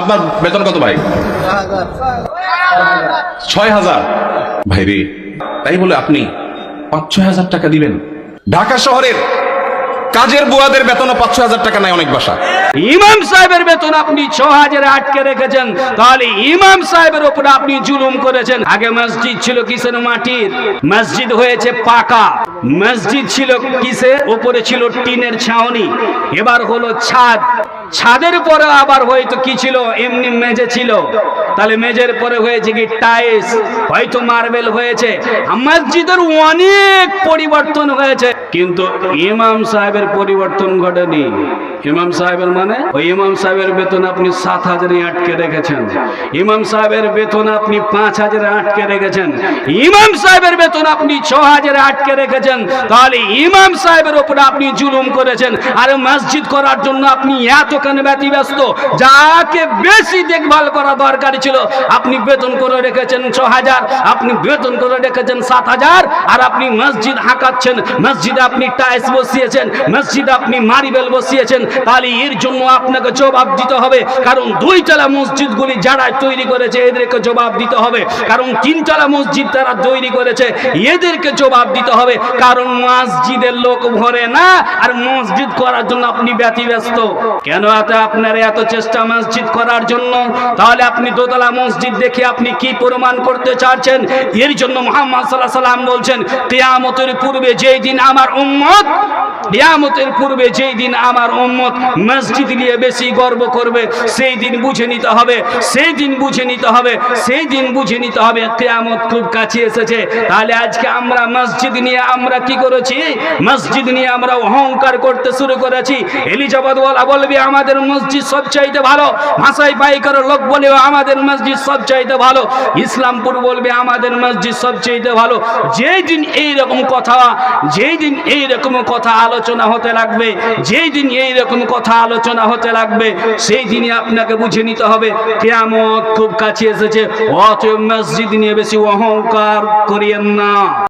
আপনার বেতন কত ভাই? ছয় হাজার। ভাই রে, তাই বলে আপনি পাঁচ, ছয় হাজার টাকা দিবেন? ঢাকা শহরের কাজের বুয়াদের বেতনও পাঁচ, ছয় হাজার টাকা নেয় অনেক বাসা। ইমাম সাহেবের বেতন আপনি ছ হাজারে আটকে রেখেছেন। তাহলে ইমাম সাহেবের উপর আপনি জুলুম করেছেন। আগে মসজিদ ছিল কিসের মাটির? মসজিদ হয়েছে পাকা। মসজিদ ছিল কিসের? উপরে ছিল টিনের ছাউনি। এবার হলো ছাদ। ছাদের পরে আবার হয়তো কি ছিল? এমনি মেঝে ছিল। তাহলে মেঝের পরে হয়েছে কি টাইলস? হয়তো মার্বেল হয়েছে। মসজিদের অনেক পরিবর্তন হয়েছে। কিন্তু ইমাম সাহেবের পরিবর্তন ঘটেনি। ইমাম সাহেবের মানে ওই ইমাম সাহেবের বেতন আপনি সাত হাজারে আটকে রেখেছেন। ইমাম সাহেবের বেতন আপনি পাঁচ হাজারে আটকে রেখেছেন। ইমাম সাহেবের বেতন আপনি ছ হাজারে আটকে রেখেছেন। তাহলে ইমাম সাহেবের ওপরে আপনি জুলুম করেছেন। আর মসজিদ করার জন্য আপনি এতখানি ব্যতিব্যস্ত। যাকে বেশি দেখভাল করা দরকার ছিল আপনি বেতন করে রেখেছেন ছ হাজার আপনি বেতন করে রেখেছেন সাত হাজার আর আপনি মসজিদ হাঁকাচ্ছেন, মসজিদে আপনি টাইলস বসিয়েছেন, মসজিদে আপনি মারিবেল বসিয়েছেন, তাহলে এর জন্য আপনাকে জবাব দিতে হবে। কারণ দুইতলা মসজিদগুলি যারা তৈরি করেছে, এদেরকে জবাব দিতে হবে। কারণ তিনতলা মসজিদ তারা তৈরি করেছে, এদেরকে জবাব দিতে হবে। কারণ মসজিদের লোক ভরে না, আর মসজিদ করার জন্য আপনি ব্যতিব্যস্ত। কেন এত আপনার এত চেষ্টা মসজিদ করার জন্য? তাহলে আপনি দোতলা মসজিদ দেখে আপনি কি প্রমাণ করতে চাচ্ছেন? এর জন্য মোহাম্মদ সাল্লাহ সাল্লাম বলছেন তেয়ামতের পূর্বে যেই দিন আমার উম্মত কেয়ামতের পূর্বে যেই দিন আমার উম্মত মসজিদ নিয়ে বেশি গর্ব করবে, সেই দিন বুঝে নিতে হবে, সেই দিন বুঝে নিতে হবে, সেই দিন বুঝে নিতে হবে, কেয়ামত খুব কাছে এসেছে। তাহলে আজকে আমরা মসজিদ নিয়ে আমরা কি করেছি? মসজিদ নিয়ে আমরা অহংকার করতে শুরু করেছি। এলিজাবাদ ওয়ালা বলবে, আমাদের মসজিদ সবচাইতে ভালো। ভাষায় পাইকার লোক বলবে আমাদের মসজিদ সবচাইতে ভালো। ইসলামপুর বলবে, আমাদের মসজিদ সবচাইতে ভালো। যেই দিন এই রকম কথা, যেই দিন এই রকম কথা আলোচনা হতে লাগবে, যেই দিন এই রকম কথা আলোচনা হতে লাগবে, সেই দিনই আপনাকে বুঝে নিতে হবে, কেয়ামত খুব কাছে এসেছে অত মসজিদ নিয়ে বেশি অহংকার করিয়েন না।